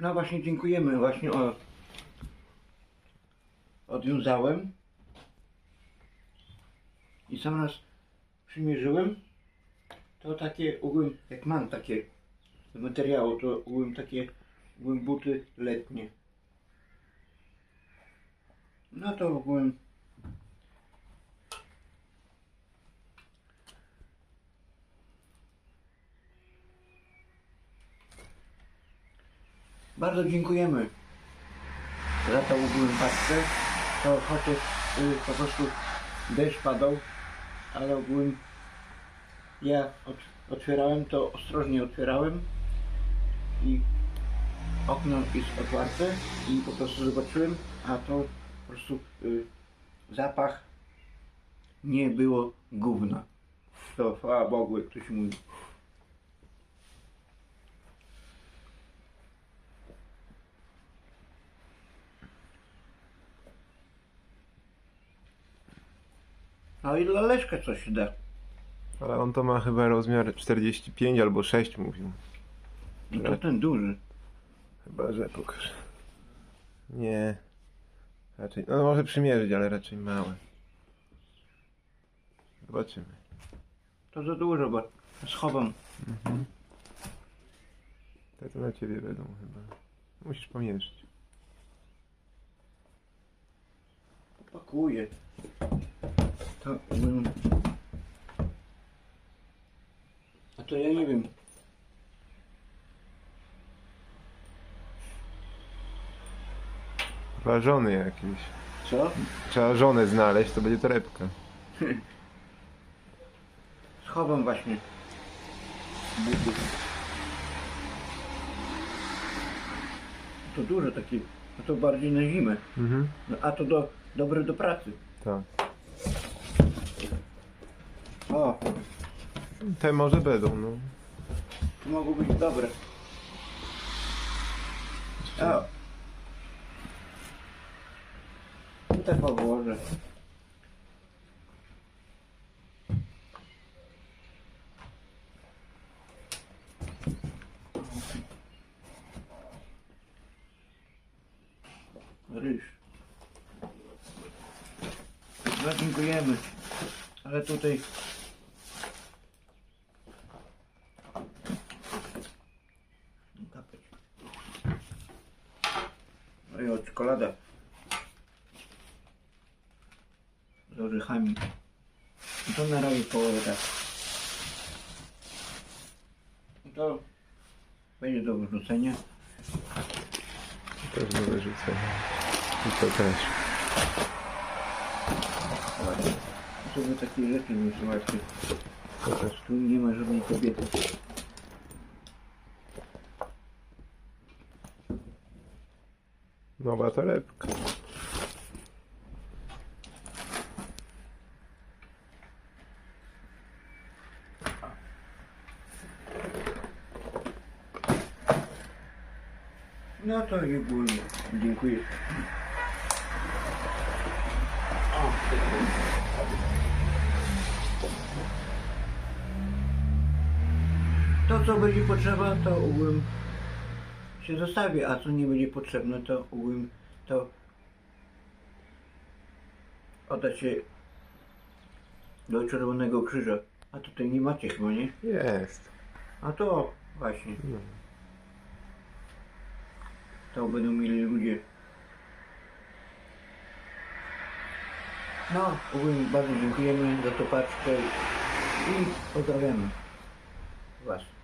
No właśnie dziękujemy, właśnie o, odwiązałem. I sam raz przymierzyłem, to takie ogółem, jak mam takie z materiału, to ogółem takie ogółem buty letnie. No to ogółem Bardzo dziękujemy za tą ogólną paczkę. To chociaż y, po prostu deszcz padał, ale ogólnie ja ot, otwierałem to ostrożnie otwierałem i okno jest otwarte i po prostu zobaczyłem, a to po prostu y, zapach nie było gówna. To chwała Bogu, jak ktoś mówi. No i dla Leszka coś się da. Ale on to ma chyba rozmiar 45 albo 6 mówił. No to ten duży. Chyba, że pokaż. Nie. Raczej, no może przymierzyć, ale raczej małe. Zobaczymy. To za dużo, bo schowam. Te to na ciebie będą chyba. Musisz pomierzyć. Pakuję. To... A to ja nie wiem. Chyba żony jakieś. Co? Trzeba żonę znaleźć, to będzie torebka. Schowam właśnie. To dużo takie. No to bardziej na zimę. Mhm. No, a to do, dobre do pracy. Tak. O, Te może będą, no. to mogą być dobre. O. Tutaj położę. Ryż. Dziękujemy. Ale tutaj I o, czekolada. Z orzechami. I to na razie połowę tak. I to będzie do wyrzucenia. Też do wyrzucenia. I to też. Żeby takie rzeczy nie. To też. Tu nie ma żadnej kobiety. Nowa torebka. No to i ogólnie. Dziękuję. To co będzie potrzeba, to ogółem się zostawi, a co nie będzie potrzebne, to ogółem to odda się do Czerwonego Krzyża. A tutaj nie macie chyba, nie? Jest. A to właśnie. No. To będą mieli ludzie. No, ogólnie bardzo dziękujemy za tą paczkę i pozdrawiamy Was.